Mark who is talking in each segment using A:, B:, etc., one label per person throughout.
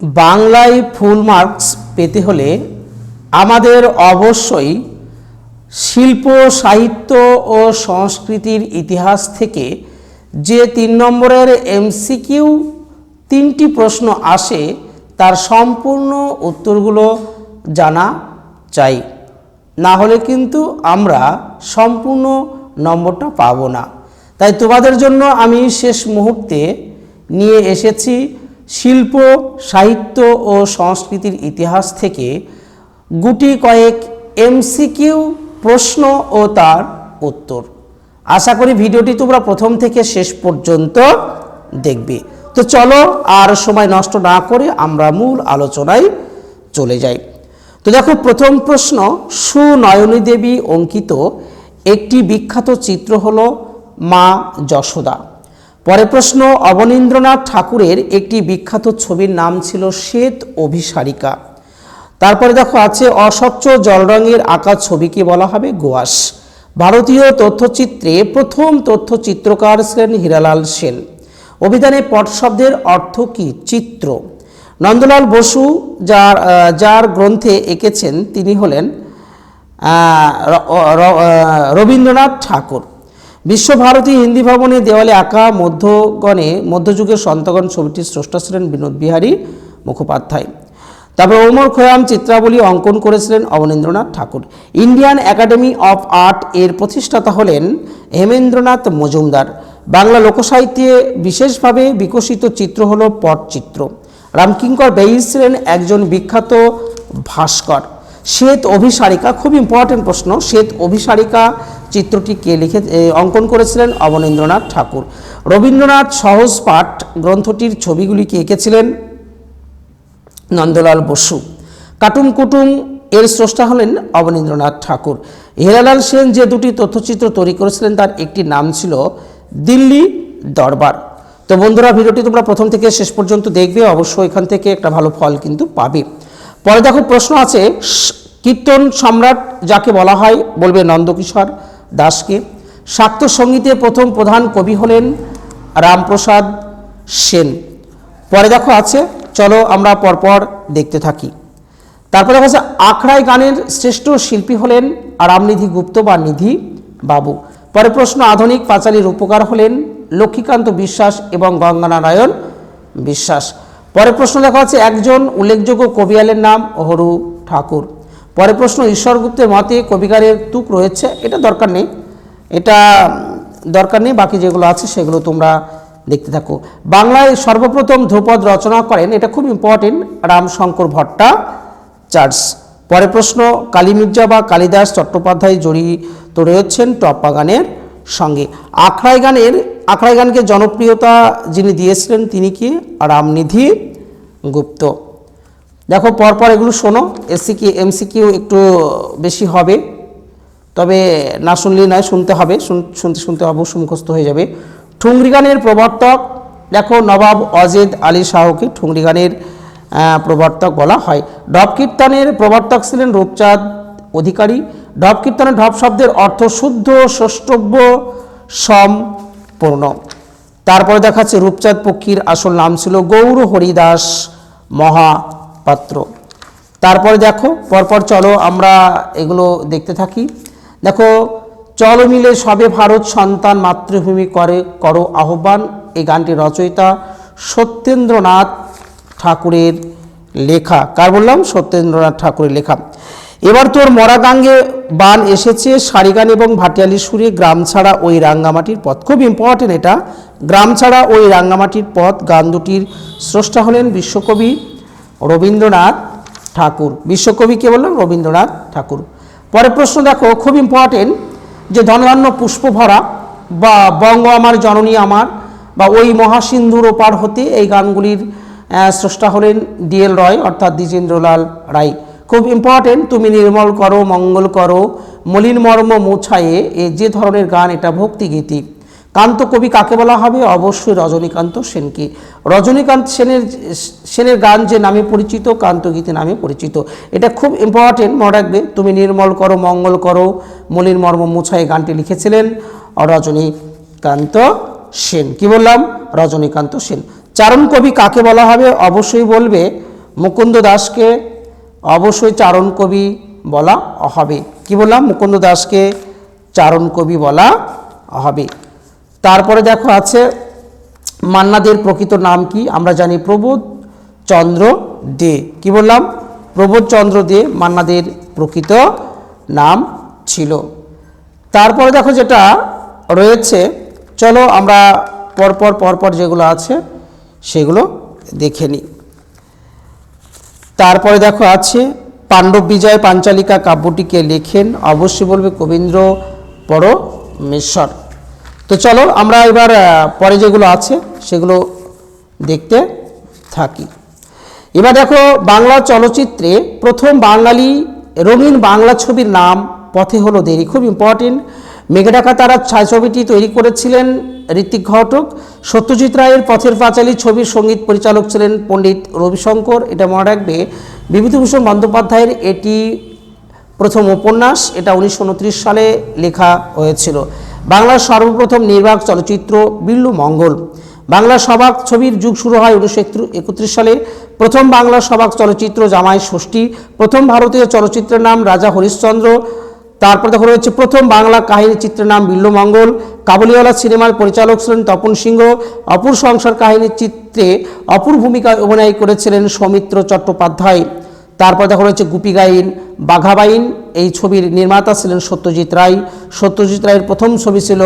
A: বাংলায় full marks পেতে হলে আমাদের অবশ্যই শিল্প, সাহিত্য ও সংস্কৃতির ইতিহাস থেকে যে তিন নম্বরের এমসিকিউ তিনটি প্রশ্ন আসে, তার সম্পূর্ণ উত্তরগুলো জানা চাই। না হলে কিন্তু আমরা সম্পূর্ণ নম্বরটা পাবো না। তাই তোমাদের জন্য আমি শেষ মুহূর্তে নিয়ে এসেছি শিল্প, সাহিত্য ও সংস্কৃতির ইতিহাস থেকে গুটি কয়েক এমসিকিউ প্রশ্ন ও তার উত্তর। আশা করি ভিডিওটি তোমরা প্রথম থেকে শেষ পর্যন্ত দেখবে। তো চলো আর সময় নষ্ট না করে আমরা মূল আলোচনায় চলে যাই। তো দেখো, প্রথম প্রশ্ন, সুনয়নী দেবী অঙ্কিত একটি বিখ্যাত চিত্র হলো মা যশোদা। পরে প্রশ্ন, অবনীন্দ্রনাথ ঠাকুরের একটি বিখ্যাত ছবির নাম ছিল শ্বেত অভিসারিকা। তারপরে দেখো আছে, অস্বচ্ছ জল রঙের আঁকা ছবিকে বলা হবে? গোয়াস। ভারতীয় তথ্যচিত্রে প্রথম তথ্যচিত্রকার ছিলেন হীরালাল সেন। অভিধানে পট শব্দের অর্থ কি? চিত্র। নন্দলাল বসু, যার যার গ্রন্থে এঁকেছেন তিনি হলেন রবীন্দ্রনাথ ঠাকুর। বিশ্বভারতী হিন্দি ভবনে দেওয়ালে আঁকা মধ্যগণে মধ্যযুগের সন্তগণ ছবিটির স্রষ্টা ছিলেন বিনোদ বিহারী মুখোপাধ্যায়। তারপর ওমর খয়াম চিত্রাবলী অঙ্কন করেছিলেন Abanindranath Thakur. Indian academy of art এর প্রতিষ্ঠাতা হলেন হেমেন্দ্রনাথ মজুমদার। বাংলা লোকসাহিত্যে বিশেষভাবে বিকশিত চিত্র হল পটচিত্র। রামকিঙ্কর বেইজ ছিলেন একজন বিখ্যাত ভাস্কর। শ্বেত অভিসারিকা, খুব ইম্পর্টেন্ট প্রশ্ন, শ্বেত অভিসারিকা চিত্রটি কে লিখে অঙ্কন করেছিলেন অবনীন্দ্রনাথ ঠাকুর। রবীন্দ্রনাথ সহজ পাঠ গ্রন্থটির ছবিগুলিকে এঁকেছিলেন? নন্দলাল বসু। কাটুম কুটুম এর স্রষ্টা হলেন অবনীন্দ্রনাথ ঠাকুর। হেরালাল সেন যে দুটি তথ্যচিত্র তৈরি করেছিলেন, তার একটি নাম ছিল দিল্লি দরবার। তো বন্ধুরা, ভিডিওটি তোমরা প্রথম থেকে শেষ পর্যন্ত দেখবে, অবশ্যই এখান থেকে একটা ভালো ফল কিন্তু পাবে। পরে দেখো প্রশ্ন আছে কীর্তন সম্রাট যাকে বলা হয়, বলবে নন্দকিশোর। দাসকে। শাক্ত সঙ্গীতে প্রথম প্রধান কবি হলেন রামপ্রসাদ সেন। পরে দেখো আছে, চলো আমরা পরপর দেখতে থাকি। তারপরে দেখা যাচ্ছে আখড়াই গানের শ্রেষ্ঠ শিল্পী হলেন রামনিধি গুপ্ত বা নিধি বাবু। পরে প্রশ্ন, আধুনিক পাঁচালীর উপকার হলেন লক্ষ্মীকান্ত বিশ্বাস এবং গঙ্গানারায়ণ বিশ্বাস। পরে প্রশ্ন দেখা হচ্ছে একজন উল্লেখযোগ্য কবিয়ালের নাম হরু ঠাকুর। পরে প্রশ্ন ঈশ্বরগুপ্তের মতে কবিকারের তুক রয়েছে? এটা দরকার নেই। এটা দরকার নেই, বাকি যেগুলো আছে সেগুলো তোমরা দেখতে থাকো। বাংলায় সর্বপ্রথম ধ্রুপদ রচনা করেন, এটা খুব ইম্পর্টেন্ট রামশঙ্কর ভট্টা চার্চ পরে প্রশ্ন কালী মির্জা বা কালিদাস চট্টোপাধ্যায় জড়িত রয়েছেন টপ্পা গানের সঙ্গে। আখড়াই গানের, আখড়াই গানকে জনপ্রিয়তা যিনি দিয়েছিলেন, তিনি কি? রামনিধি গুপ্ত। দেখো, পরপর এগুলো শোনো এসসিকি এমসিকিউ একটু বেশি হবে, তবে না শুনলে নয়, শুনতে হবে, শুন- শুনতে শুনতে অবশ্য মুখস্থ হয়ে যাবে। ঠুংরি গানের প্রবর্তক, দেখো, নবাব অজেদ আলী শাহকে ঠুংরি গানের প্রবর্তক বলা হয়। ঢপ কীর্তনের প্রবর্তক ছিলেন রূপচাঁদ অধিকারী। ঢপ কীর্তনের ঢপ শব্দের অর্থ শুদ্ধ ষষ্টব্য সম্পূর্ণ। তারপরে দেখাচ্ছে রূপচাঁদ পক্ষীর আসল নাম ছিল গৌর হরিদাস মহাপাত্র তারপরে দেখো, পরপর চলো আমরা এগুলো দেখতে থাকি। দেখো, চলো মিলে সবে ভারত সন্তান মাতৃভূমি করে, করো আহ্বান। এই গানটি রচয়িতা সত্যেন্দ্রনাথ ঠাকুরের লেখা। কার বললাম? সত্যেন্দ্রনাথ ঠাকুরের লেখা। এবার তোর মরা গাঙ্গে বান এসেছে, সারিগান এবং ভাটিয়ালি সুরে, গ্রাম ছাড়া ওই রাঙ্গামাটির পথ। খুব ইম্পর্টেন্ট এটা। গ্রাম ছাড়া ওই রাঙ্গামাটির পথ। গান দুটির স্রষ্টা হলেন বিশ্বকবি রবীন্দ্রনাথ ঠাকুর। বিশ্বকবি কে বললাম? রবীন্দ্রনাথ ঠাকুর। পরে প্রশ্ন দেখো, খুব ইম্পর্টেন্ট যে ধনধান্য পুষ্প ভরা বা বঙ্গ আমার, জননী আমার বা ওই মহাসিন্ধুর ওপার হতে এই গানগুলির স্রষ্টা হলেন ডিএল রয় অর্থাৎ দ্বিজেন্দ্রলাল রায়। খুব ইম্পর্টেন্ট তুমি নির্মল করো, মঙ্গল করো, মলিন মর্ম মোছায়ে এ যে ধরনের গান, এটা ভক্তিগীতি কান্ত কবি কাকে বলা হবে? অবশ্যই রজনীকান্ত সেনকে। রজনীকান্ত সেনের সেনের গান যে নামে পরিচিত কান্তগীতি নামে পরিচিত। এটা খুব ইম্পর্টেন্ট মনে রাখবে। তুমি নির্মল করো, মঙ্গল করো, মলিন মর্ম মোছায় গানটি লিখেছিলেন রজনীকান্ত সেন। কি বললাম? রজনীকান্ত সেন। চারণ কবি কাকে বলা হবে? অবশ্যই বলবে মুকুন্দ দাসকে। অবশ্যই চারণ কবি বলা হবে। কি বললাম? মুকুন্দ দাসকে চারণ কবি বলা হবে। তারপরে দেখো আছে, মান্নাদের প্রকৃত নাম কি? আমরা জানি প্রবোধ চন্দ্র দে। কি বললাম? প্রবোধ চন্দ্র দে মান্নাদের প্রকৃত নাম ছিল। তারপরে দেখো যেটা রয়েছে, চলো আমরা পরপর পরপর যেগুলো আছে, সেগুলো দেখে নিই। তারপরে দেখো আছে, পাণ্ডব বিজয় পাঞ্চালিকা কাব্যটিকে লেখেন, অবশ্যই বলবে কবীন্দ্র পরমেশ্বর। তো চলো আমরা এবার পরে যেগুলো আছে সেগুলো দেখতে থাকি। এবার দেখো বাংলা চলচ্চিত্রে প্রথম বাঙালি রঙিন বাংলা ছবির নাম পথে হলো দেরি। খুব ইম্পর্টেন্ট মেঘেঢাকা তারা ছায়াছবিটি তৈরি করেছিলেন ঋত্বিক ঘটক। সত্যজিৎ রায়ের পথের পাঁচালী ছবির সংগীত পরিচালক ছিলেন পণ্ডিত রবিশঙ্কর। এটা মনে রাখবে, বিভূতিভূষণ বন্দ্যোপাধ্যায়ের এটি প্রথম উপন্যাস। এটা উনিশশো উনত্রিশ সালে লেখা হয়েছিল। বাংলার সর্বপ্রথম নির্বাক চলচ্চিত্র বিল্লু মঙ্গল। বাংলা সবাক ছবির যুগ শুরু হয় উনিশশো একত্রিশ সালে। প্রথম বাংলা সবাক চলচ্চিত্র জামাই ষষ্ঠী। প্রথম ভারতীয় চলচ্চিত্রের নাম রাজা হরিশ্চন্দ্র। তারপর দেখো রয়েছে প্রথম বাংলা কাহিনী চিত্রের নাম বিল্লুমঙ্গল কাবুলিওয়ালা সিনেমার পরিচালক ছিলেন তপন সিংহ। অপুর সংসার কাহিনীর চিত্রে অপুর ভূমিকায় অভিনয় করেছিলেন সৌমিত্র চট্টোপাধ্যায়। তারপর দেখা রয়েছে গুপি গাইন বাঘাবাইন এই ছবির নির্মাতা ছিলেন সত্যজিৎ রায়। সত্যজিৎ রায়ের প্রথম ছবি ছিল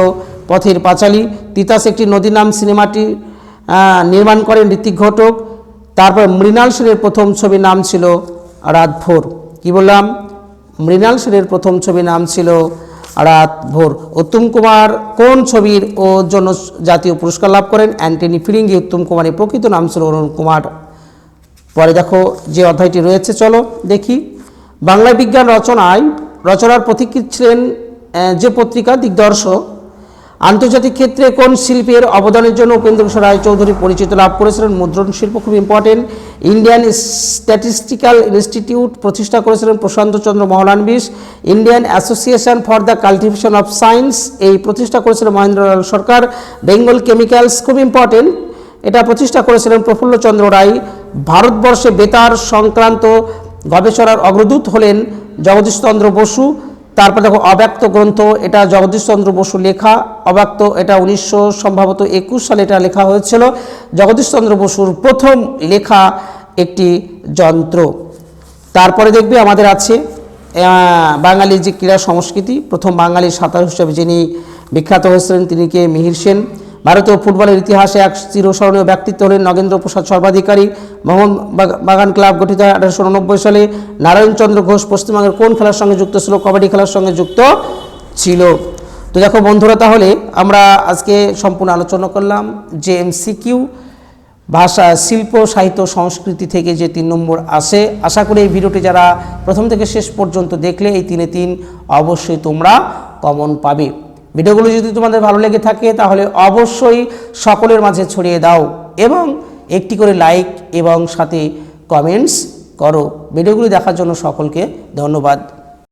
A: পথের পাঁচালী। তিতাস একটি নদীর নাম সিনেমাটি নির্মাণ করেন ঋতিক ঘটক। তারপর মৃণাল সেনের প্রথম ছবির নাম ছিল রাতভোর কি বললাম? মৃণাল সেনের প্রথম ছবির নাম ছিল রাত ভোর। উত্তম কুমার কোন ছবির ও জন্য জাতীয় পুরস্কার লাভ করেন? অ্যান্টনি ফিরিঙ্গি, উত্তম কুমারের প্রকৃত নাম ছিল অরুণ কুমার পরে দেখো যে অধ্যায়টি রয়েছে, চলো দেখি। বাংলা বিজ্ঞান রচনায়, রচনার প্রতীকী ছিলেন যে পত্রিকা, দিগদর্শক, আন্তর্জাতিক ক্ষেত্রে কোন শিল্পের অবদানের জন্য উপেন্দ্র রায় চৌধুরী পরিচিত লাভ করেছিলেন? মুদ্রণ শিল্প খুব ইম্পর্টেন্ট ইন্ডিয়ান স্ট্যাটিস্টিক্যাল ইনস্টিটিউট প্রতিষ্ঠা করেছিলেন Prashanta Chandra Mahalanobis Indian association for the cultivation of science এই প্রতিষ্ঠা করেছিলেন মহেন্দ্রলাল সরকার। বেঙ্গল কেমিক্যালস খুব ইম্পর্টেন্ট এটা প্রতিষ্ঠা করেছিলেন প্রফুল্লচন্দ্র রায়। ভারতবর্ষে বেতার সংক্রান্ত গবেষণার অগ্রদূত হলেন জগদীশচন্দ্র বসু। তারপর দেখো, অব্যক্ত গ্রন্থ, এটা জগদীশচন্দ্র বসু লেখা। অব্যক্ত, এটা উনিশশো সম্ভবত একুশ সালে এটা লেখা হয়েছিল। জগদীশচন্দ্র বসুর প্রথম লেখা একটি যন্ত্র। তারপরে দেখবে আমাদের আছে বাঙালির যে ক্রীড়া সংস্কৃতি, প্রথম বাঙালির সাঁতার হিসেবে যিনি বিখ্যাত হয়েছিলেন, তিনি কে? মিহির সেন। ভারতীয় ফুটবলের ইতিহাসে এক চিরস্মরণীয় ব্যক্তিত্ব হলেন নগেন্দ্র প্রসাদ সর্বাধিকারী। মোহন বাগান ক্লাব গঠিত হয় আঠারোশো উননব্বই সালে নারায়ণচন্দ্র ঘোষ পশ্চিমবঙ্গের কোন খেলার সঙ্গে যুক্ত ছিল? কবাডি খেলার সঙ্গে যুক্ত ছিল। তো দেখো বন্ধুরা, তাহলে আমরা আজকে সম্পূর্ণ আলোচনা করলাম যে এমসিকিউ ভাষা, শিল্প, সাহিত্য, সংস্কৃতি থেকে যে তিন নম্বর আসে। আশা করি এই ভিডিওটি যারা প্রথম থেকে শেষ পর্যন্ত দেখলে এই তিনে তিন অবশ্যই তোমরা কমন পাবে। ভিডিওগুলো যদি তোমাদের ভালো লেগে থাকে, তাহলে অবশ্যই সকলের মাঝে ছড়িয়ে দাও এবং একটি করে লাইক এবং সাথে কমেন্টস করো। ভিডিওগুলি দেখার জন্য সকলকে ধন্যবাদ।